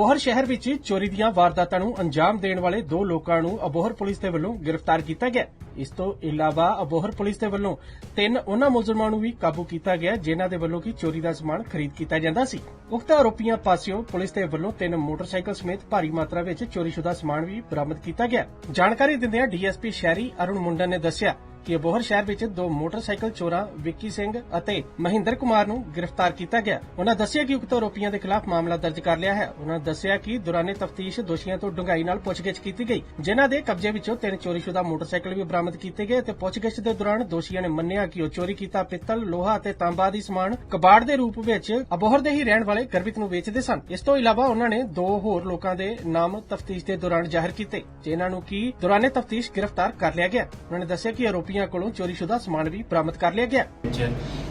ਅਬੋਹਰ ਸ਼ਹਿਰ ਵਿੱਚ ਚੋਰੀ ਦੀਆਂ ਵਾਰਦਾਤਾਂ ਨੂੰ ਅੰਜਾਮ ਦੇਣ ਵਾਲੇ ਦੋ ਲੋਕਾਂ ਨੂੰ ਅਬੋਹਰ ਪੁਲਿਸ ਦੇ ਵੱਲੋਂ ਗ੍ਰਿਫਤਾਰ ਕੀਤਾ ਗਿਆ। ਇਸ ਤੋਂ ਇਲਾਵਾ ਅਬੋਹਰ ਪੁਲਿਸ ਦੇ ਵੱਲੋਂ ਤਿੰਨ ਉਹਨਾਂ ਮੁਲਜ਼ਮਾਂ ਨੂੰ ਵੀ ਕਾਬੂ ਕੀਤਾ ਗਿਆ, ਜਿਨ੍ਹਾਂ ਦੇ ਵੱਲੋਂ ਕੀ ਚੋਰੀ ਦਾ ਸਮਾਨ ਖਰੀਦ ਕੀਤਾ ਜਾਂਦਾ ਸੀ। ਉਕਤ ਆਰੋਪੀਆਂ ਪਾਸਿਓਂ ਪੁਲਿਸ ਦੇ ਵੱਲੋਂ ਤਿੰਨ ਮੋਟਰਸਾਈਕਲ ਸਮੇਤ ਭਾਰੀ ਮਾਤਰਾ ਵਿੱਚ ਚੋਰੀਸ਼ੁਦਾ ਸਮਾਨ ਵੀ ਬਰਾਮਦ ਕੀਤਾ ਗਿਆ। ਜਾਣਕਾਰੀ ਦਿੰਦਿਆਂ ਡੀਐਸਪੀ ਸ਼ਹਿਰੀ ਅਰੁਣ ਮੁੰਡਨ ਨੇ ਦੱਸਿਆ ਕਿ ਅਬੋਹਰ ਸ਼ਹਿਰ ਵਿੱਚ ਦੋ ਮੋਟਰਸਾਈਕਲ ਚੋਰਾਂ, ਵਿੱਕੀ ਸਿੰਘ ਅਤੇ ਮਹਿੰਦਰ ਕੁਮਾਰ ਨੂੰ ਗ੍ਰਿਫਤਾਰ ਕੀਤਾ ਗਿਆ। ਉਹਨਾਂ ਦੱਸਿਆ ਕਿ ਉਕਤ ਆਰੋਪੀਆਂ ਦੇ ਖਿਲਾਫ ਮਾਮਲਾ ਦਰਜ ਕਰ ਲਿਆ ਹੈ। ਉਹਨਾਂ ਦੱਸਿਆ ਕਿ ਦੌਰਾਨੇ ਤਫਤੀਸ਼ ਦੋਸ਼ੀਆਂ ਤੋਂ ਡੂੰਘਾਈ ਨਾਲ ਪੁੱਛਗਿੱਛ ਕੀਤੀ ਗਈ, ਜਿਨ੍ਹਾਂ ਦੇ ਕਬਜ਼ੇ ਵਿੱਚੋਂ ਤਿੰਨ ਚੋਰੀਸ਼ੁਦਾ ਮੋਟਰਸਾਈਕਲ ਵੀ ਬਰਾਮਦ ਕੀਤੇ ਗਏ ਤੇ ਪੁੱਛਗਿੱਛ ਦੇ ਦੌਰਾਨ ਦੋਸ਼ੀਆਂ ਨੇ ਮੰਨਿਆ ਕਿ ਉਹ ਚੋਰੀ ਕੀਤਾ ਪਿੱਤਲ, ਲੋਹਾ ਅਤੇ ਤਾਂਬਾ ਦੀ ਸਮਾਨ ਕਬਾੜ ਦੇ ਰੂਪ ਵਿੱਚ ਅਬੋਹਰ ਦੇ ਹੀ ਰਹਿਣ ਵਾਲੇ ਗਰਭਿਤ ਨੂੰ ਵੇਚਦੇ ਸਨ। ਇਸ ਤੋਂ ਇਲਾਵਾ ਉਹਨਾਂ ਨੇ ਦੋ ਹੋਰ ਲੋਕਾਂ ਦੇ ਨਾਮ ਤਫਤੀਸ਼ ਦੇ ਦੌਰਾਨ ਜ਼ਾਹਿਰ ਕੀਤੇ, ਜਿਨ੍ਹਾਂ ਨੂੰ ਕਿ ਦੌਰਾਨੇ ਤਫਤੀਸ਼ ਗ੍ਰਿਫਤਾਰ ਕਰ ਲਿਆ ਗਿਆ। ਉਹਨਾਂ ਨੇ ਦੱਸਿਆ ਕਿ ਆਰੋਪੀਆਂ ਕੋਲੋਂ ਚੋਰੀਸ਼ੁਦਾ ਸਮਾਨ ਵੀ ਬਰਾਮਦ ਕਰ ਲਿਆ ਗਿਆ। ਵਿੱਚ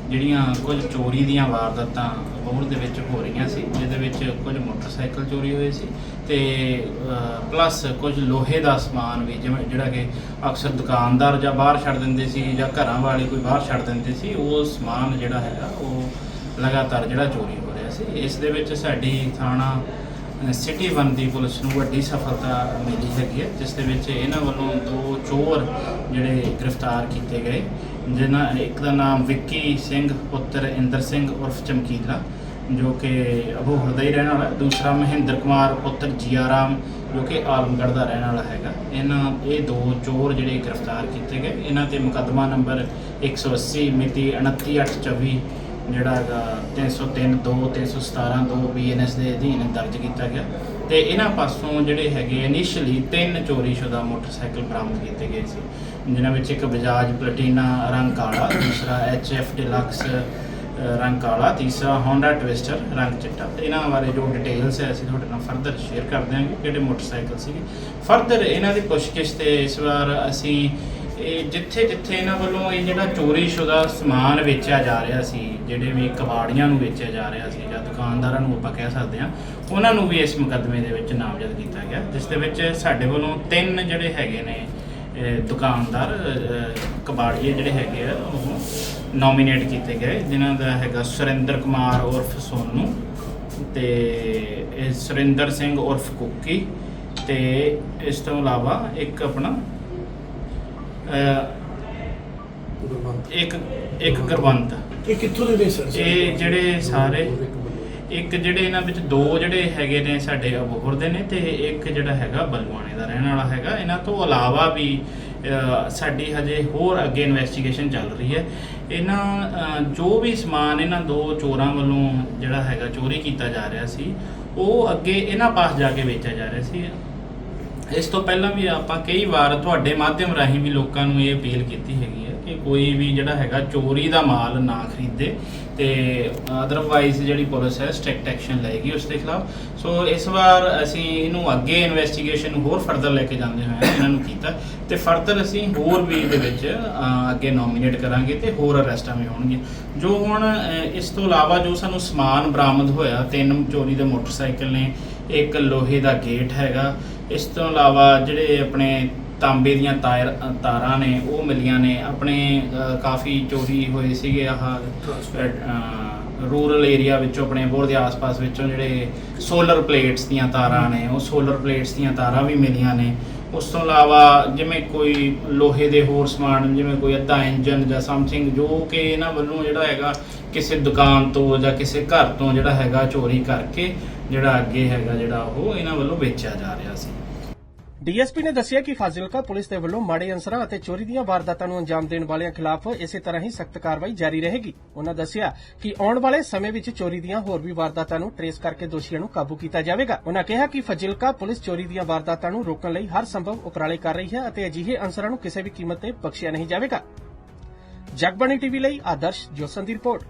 ਜਿਹੜੀਆਂ ਕੁਝ ਚੋਰੀ ਦੀਆਂ ਵਾਰਦਾਤਾਂ ਅਬੋਹਰ ਦੇ ਵਿੱਚ ਹੋ ਰਹੀਆਂ ਸੀ, ਜਿਹਦੇ ਵਿੱਚ ਕੁਝ ਮੋਟਰਸਾਈਕਲ ਚੋਰੀ ਹੋਏ ਸੀ ਤੇ ਪਲੱਸ ਕੁਝ ਲੋਹੇ ਦਾ ਸਮਾਨ ਵੀ ਜਿਵੇਂ ਜਿਹੜਾ ਕਿ ਅਕਸਰ ਦੁਕਾਨਦਾਰ ਜਾਂ ਬਾਹਰ ਛੱਡ ਦਿੰਦੇ ਸੀ ਜਾਂ ਘਰਾਂ ਵਾਲੇ ਕੋਈ ਬਾਹਰ ਛੱਡ ਦਿੰਦੇ ਸੀ, ਉਹ ਸਮਾਨ ਜਿਹੜਾ ਹੈਗਾ ਉਹ ਲਗਾਤਾਰ ਜਿਹੜਾ ਚੋਰੀ ਹੋ ਰਿਹਾ ਸੀ। ਇਸ ਦੇ ਵਿੱਚ ਸਾਡੀ ਥਾਣਾ ਸਿਟੀ ਵਨ ਦੀ ਪੁਲਿਸ ਨੂੰ ਵੱਡੀ ਸਫਲਤਾ ਮਿਲੀ ਹੈਗੀ ਹੈ, ਜਿਸ ਦੇ ਵਿੱਚ ਇਹਨਾਂ ਵੱਲੋਂ ਦੋ ਚੋਰ ਜਿਹੜੇ ਗ੍ਰਿਫਤਾਰ ਕੀਤੇ ਗਏ ਜਿਨ੍ਹਾਂ ਇੱਕ ਦਾ ਨਾਮ ਵਿੱਕੀ ਸਿੰਘ, ਪੁੱਤਰ ਇੰਦਰ ਸਿੰਘ ਉਰਫ ਚਮਕੀਲਾ, ਜੋ ਕਿ ਅਬੋਹਰ ਦਾ ਹੀ ਰਹਿਣ ਵਾਲਾ ਦੂਸਰਾ ਮਹਿੰਦਰ ਕੁਮਾਰ, ਪੁੱਤਰ ਜੀਆਰਾਮ ਜੋ ਕਿ ਆਲਮਗੜ੍ਹ ਦਾ ਰਹਿਣ ਵਾਲਾ ਹੈਗਾ। ਇਹਨਾਂ, ਇਹ ਦੋ ਚੋਰ ਜਿਹੜੇ ਗ੍ਰਿਫਤਾਰ ਕੀਤੇ ਗਏ। ਇਹਨਾਂ ਤੇ ਮੁਕੱਦਮਾ ਨੰਬਰ 180 ਮਿਤੀ 29824 ਜਿਹੜਾ ਹੈਗਾ 303 2 317 2 ਬੀਐਨਐਸ ਦੇ ਅਧੀਨ ਦਰਜ ਕੀਤਾ ਗਿਆ। ਤੇ ਇਹਨਾਂ ਪਾਸੋਂ ਜਿਹੜੇ ਹੈਗੇ ਇਨੀਸ਼ੀਅਲੀ ਤਿੰਨ ਚੋਰੀਸ਼ੁਦਾ ਮੋਟਰਸਾਈਕਲ ਬਰਾਮਦ ਕੀਤੇ ਗਏ ਸੀ। ਜਿਨ੍ਹਾਂ ਵਿੱਚ ਇੱਕ ਬਜਾਜ ਪਲਟੀਨਾ, ਰੰਗ ਕਾਲਾ ਦੂਸਰਾ ਐਚਐਫ ਡਿਲਕਸ ਰੰਗ ਕਾਲਾ, ਤੀਸਰਾ ਹੋਂਡਾ ਟਵਿਸਟਰ ਰੰਗ ਚਿੱਟਾ। ਤੇ ਇਹਨਾਂ ਬਾਰੇ ਜੋ ਡਿਟੇਲਸ ਹੈ, ਅਸੀਂ ਤੁਹਾਡੇ ਨਾਲ ਫਰਦਰ ਸ਼ੇਅਰ ਕਰ ਦਿਆਂਗੇ ਕਿਹੜੇ ਮੋਟਰਸਾਈਕਲ ਸੀਗੇ। ਫਰਦਰ ਇਹਨਾਂ ਦੀ ਪੁੱਛਗਿੱਛ ਤੇ ਇਸ ਵਾਰ ਅਸੀਂ ਇਹ ਜਿੱਥੇ ਜਿੱਥੇ ਇਹਨਾਂ ਵੱਲੋਂ ਇਹ ਜਿਹੜਾ ਚੋਰੀਸ਼ੁਦਾ ਸਮਾਨ ਵੇਚਿਆ ਜਾ ਰਿਹਾ ਸੀ, ਜਿਹੜੇ ਵੀ ਕਬਾੜੀਆਂ ਨੂੰ ਵੇਚਿਆ ਜਾ ਰਿਹਾ ਸੀ ਜਾਂ ਦੁਕਾਨਦਾਰਾਂ ਨੂੰ ਆਪਾਂ ਕਹਿ ਸਕਦੇ ਹਾਂ, ਉਹਨਾਂ ਨੂੰ ਵੀ ਇਸ ਮੁਕੱਦਮੇ ਦੇ ਵਿੱਚ ਨਾਮਜ਼ਦ ਕੀਤਾ ਗਿਆ, ਜਿਸ ਦੇ ਵਿੱਚ ਸਾਡੇ ਵੱਲੋਂ ਤਿੰਨ ਜਿਹੜੇ ਹੈਗੇ ਨੇ ਦੁਕਾਨਦਾਰ ਕਬਾੜੀਏ ਜਿਹੜੇ ਹੈਗੇ ਆ, ਉਹ ਨੋਮੀਨੇਟ ਕੀਤੇ ਗਏ। ਜਿਨ੍ਹਾਂ ਦਾ ਹੈਗਾ ਸੁਰਿੰਦਰ ਕੁਮਾਰ ਉਰਫ ਸੋਨੂ ਤੇ ਸੁਰਿੰਦਰ ਸਿੰਘ ਉਰਫ ਕੁੱਕੀ ਤੇ ਇਸ ਤੋਂ ਇਲਾਵਾ ਇੱਕ ਆਪਣਾ ਇੱਕ ਇੱਕ ਗੁਰਵੰਤ ਇਹ ਕਿੱਥੋਂ ਦੇ ਨੇ ਸਰ? ਇਹ ਜਿਹੜੇ ਸਾਰੇ ਇੱਕ ਜਿਹੜੇ ਇਹਨਾਂ ਵਿੱਚ ਦੋ ਜਿਹੜੇ ਹੈਗੇ ਨੇ ਸਾਡੇ ਅਬੋਹਰ ਦੇ ਨੇ ਤੇ ਇੱਕ ਜਿਹੜਾ ਹੈਗਾ ਬਲਵਾਣੇ ਦਾ ਰਹਿਣ ਵਾਲਾ ਹੈਗਾ। ਇਹਨਾਂ ਤੋਂ ਇਲਾਵਾ ਵੀ ਸਾਡੀ ਹਜੇ ਹੋਰ ਅੱਗੇ ਇਨਵੈਸਟੀਗੇਸ਼ਨ ਚੱਲ ਰਹੀ ਹੈ। ਇਹਨਾਂ ਜੋ ਵੀ ਸਮਾਨ ਇਹਨਾਂ ਦੋ ਚੋਰਾਂ ਵੱਲੋਂ ਜਿਹੜਾ ਹੈਗਾ ਚੋਰੀ ਕੀਤਾ ਜਾ ਰਿਹਾ ਸੀ ਉਹ ਅੱਗੇ ਇਹਨਾਂ ਪਾਸ ਜਾ ਕੇ ਵੇਚਿਆ ਜਾ ਰਿਹਾ ਸੀ। ਇਸ ਤੋਂ ਪਹਿਲਾਂ ਵੀ ਆਪਾਂ ਕਈ ਵਾਰ ਤੁਹਾਡੇ ਮਾਧਿਅਮ ਰਾਹੀਂ ਵੀ ਲੋਕਾਂ ਨੂੰ ਇਹ ਅਪੀਲ ਕੀਤੀ ਹੈਗੀ ਹੈ ਕਿ ਕੋਈ ਵੀ ਜਿਹੜਾ ਹੈਗਾ ਚੋਰੀ ਦਾ ਮਾਲ ਨਾ ਖਰੀਦੇ ਤੇ ਅਦਰਵਾਈਜ਼ ਜਿਹੜੀ ਪੁਲਿਸ ਹੈ ਸਟ੍ਰਿਕਟ ਐਕਸ਼ਨ ਲਏਗੀ ਉਸ ਦੇ ਖਿਲਾਫ। ਸੋ ਇਸ ਵਾਰ ਅਸੀਂ ਇਹਨੂੰ ਅੱਗੇ ਇਨਵੈਸਟੀਗੇਸ਼ਨ ਨੂੰ ਹੋਰ ਫਰਦਰ ਲੈ ਕੇ ਜਾਂਦੇ ਹੋਏ ਇਹਨਾਂ ਨੂੰ ਕੀਤਾ। ਤੇ ਫਰਦਰ ਅਸੀਂ ਹੋਰ ਵੀ ਇਹਦੇ ਵਿੱਚ ਅੱਗੇ ਨੋਮੀਨੇਟ ਕਰਾਂਗੇ ਤੇ ਹੋਰ ਅਰੈਸਟਾਂ ਵੀ ਹੋਣਗੀਆਂ। ਜੋ ਹੁਣ ਇਸ ਤੋਂ ਇਲਾਵਾ ਜੋ ਸਾਨੂੰ ਸਮਾਨ ਬਰਾਮਦ ਹੋਇਆ, ਤਿੰਨ ਚੋਰੀ ਦੇ ਮੋਟਰਸਾਈਕਲ ਨੇ, ਇੱਕ ਲੋਹੇ ਦਾ ਗੇਟ ਹੈਗਾ ਇਸ ਤੋਂ ਇਲਾਵਾ ਜਿਹੜੇ ਆਪਣੇ ਤਾਂਬੇ ਦੀਆਂ ਤਾਰ ਤਾਰਾਂ ਨੇ ਉਹ ਮਿਲੀਆਂ ਨੇ। ਆਪਣੇ ਅ, ਕਾਫੀ ਚੋਰੀ ਹੋਏ ਸੀਗੇ ਆਹ ਰੂਰਲ ਏਰੀਆ ਵਿੱਚੋਂ ਆਪਣੇ ਬੋਰ ਦੇ ਆਸ-ਪਾਸ ਵਿੱਚੋਂ ਜਿਹੜੇ ਸੋਲਰ ਪਲੇਟਸ ਦੀਆਂ ਤਾਰਾਂ ਨੇ ਉਹ ਸੋਲਰ ਪਲੇਟਸ ਦੀਆਂ ਤਾਰਾਂ ਵੀ ਮਿਲੀਆਂ ਨੇ। ਉਸ ਤੋਂ ਇਲਾਵਾ ਜਿਵੇਂ ਕੋਈ ਲੋਹੇ ਦੇ ਹੋਰ ਸਮਾਨ, ਜਿਵੇਂ ਕੋਈ ਅੱਧਾ ਇੰਜਨ ਜਾਂ ਸਮਥਿੰਗ ਜੋ ਕਿ ਇਹਨਾਂ ਵੱਲੋਂ ਜਿਹੜਾ ਹੈਗਾ ਕਿਸੇ ਦੁਕਾਨ ਤੋਂ ਜਾਂ ਕਿਸੇ ਘਰ ਤੋਂ ਜਿਹੜਾ ਹੈਗਾ ਚੋਰੀ ਕਰਕੇ ਜਿਹੜਾ ਅੱਗੇ ਹੈਗਾ ਜਿਹੜਾ ਉਹ ਇਹਨਾਂ ਵੱਲੋਂ ਵੇਚਿਆ ਜਾ ਰਿਹਾ ਸੀ। ਡੀਐਸਪੀ ਨੇ ਦੱਸਿਆ ਕਿ ਫਾਜ਼ਿਲਕਾ ਪੁਲਿਸ ਦੇ ਵੱਲੋਂ ਮਾੜੇ ਅੰਸਰਾਂ ਅਤੇ ਚੋਰੀ ਦੀਆਂ ਵਾਰਦਾਤਾਂ ਨੂੰ ਅੰਜਾਮ ਦੇਣ ਵਾਲਿਆਂ ਖਿਲਾਫ ਇਸੇ ਤਰ੍ਹਾਂ ਹੀ ਸਖਤ ਕਾਰਵਾਈ ਜਾਰੀ ਰਹੇਗੀ। ਉਹਨਾਂ ਦੱਸਿਆ ਕਿ ਆਉਣ ਵਾਲੇ ਸਮੇਂ ਵਿੱਚ ਚੋਰੀ ਦੀਆਂ ਹੋਰ ਵੀ ਵਾਰਦਾਤਾਂ ਨੂੰ ਟਰੇਸ ਕਰਕੇ ਦੋਸ਼ੀਆਂ ਨੂੰ ਕਾਬੂ ਕੀਤਾ ਜਾਵੇਗਾ। ਉਹਨਾਂ ਕਿਹਾ ਕਿ ਫਾਜ਼ਿਲਕਾ ਪੁਲਿਸ ਚੋਰੀ ਦੀਆਂ ਵਾਰਦਾਤਾਂ ਨੂੰ ਰੋਕਣ ਲਈ ਹਰ ਸੰਭਵ ਉਪਰਾਲੇ ਕਰ ਰਹੀ ਹੈ ਅਤੇ ਅਜਿਹੇ ਅੰਸਰਾਂ ਨੂੰ ਕਿਸੇ ਵੀ ਕੀਮਤ ਤੇ ਬਖਸ਼ਿਆ ਨਹੀਂ ਜਾਵੇਗਾ। ਜਗਬਾਣੀ ਟੀਵੀ ਲਈ ਆਦਰਸ਼ ਜੋਸਨ ਦੀ ਰਿਪੋਰਟ।